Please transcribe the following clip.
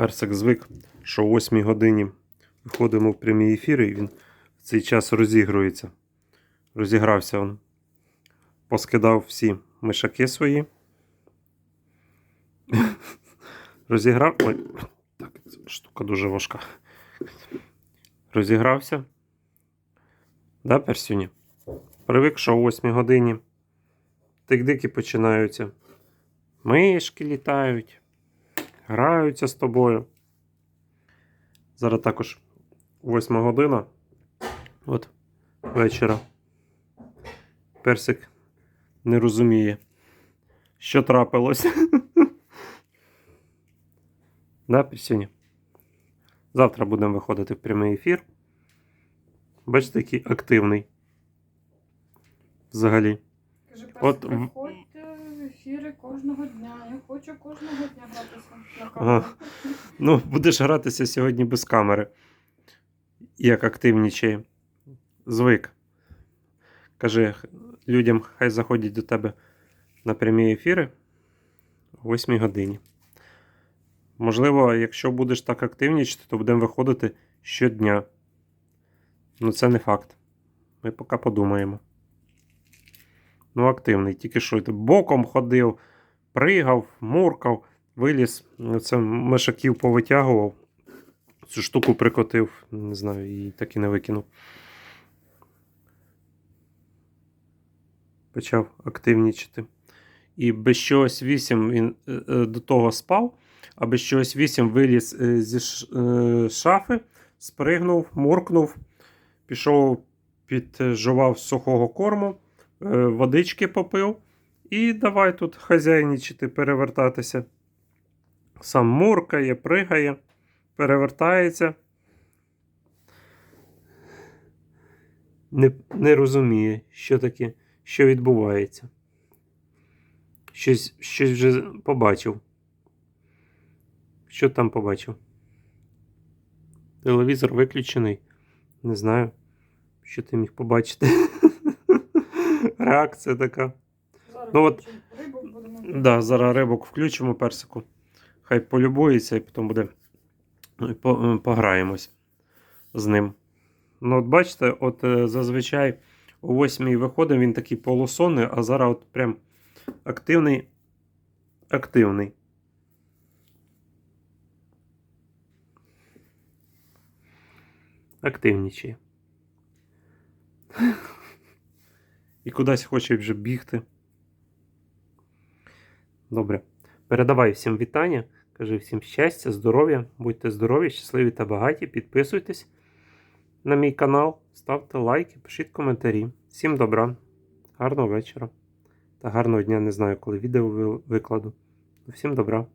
Персик звик, що о 8 годині виходимо в прямі ефіри, і він в цей час розігрується. Розігрався він. Поскидав всі мишаки свої. Розіграв. Ой, так, штука дуже важка. Розігрався. Да, Персюні? Привик, що о 8 годині тик-дики починаються. Мишки літають, граються з тобою. Зараз також 8 година. От вечора. Персик не розуміє, що трапилось. Да, Персюні? Завтра будемо виходити в прямий ефір. Бачите, який активний. Взагалі. От От... в- приходьте в ефіри кожного дня. Я хочу кожного дня гратися на Ага. Ну, будеш гратися сьогодні без камери. Як активнічає. Звик. Кажи людям, хай заходять до тебе на прямі ефіри о 8 годині. Можливо, якщо будеш так активнічати, то будемо виходити щодня. Ну, це не факт. Ми поки подумаємо. Ну, активний. Тільки що боком ходив, пригав, муркав, виліз. Це мишаків повитягував. Цю штуку прикотив, не знаю, і так і не викинув. Почав активнічати. І без чогось 8 він е, е, до того спав, а без чогось 8 виліз е, зі шафи, спригнув, муркнув, пішов, піджував сухого корму, водички попив. І давай тут хазяйничати, перевертатися. Сам муркає, пригає, перевертається. Не, не розуміє, що таке, що відбувається. Щось, щось вже побачив. Що там побачив? Телевізор виключений. Не знаю, що ти міг побачити. Реакція така. Зараз Ну, от- будемо. Да, зараз рибок включимо персику. Хай полюбується і потім буде. ну, е, Пограємось з ним. Ну, от бачите, от е, зазвичай о 8 виходить він такий полусонний, а зараз от прям активний. Активний. Активнічає. І кудись хоче вже бігти. Добре. Передавай всім вітання. Кажи всім щастя, здоров'я, будьте здорові, щасливі та багаті. Підписуйтесь на мій канал, ставте лайки, пишіть коментарі. Всім добра, гарного вечора та гарного дня. Не знаю, коли відео викладу. Всім добра.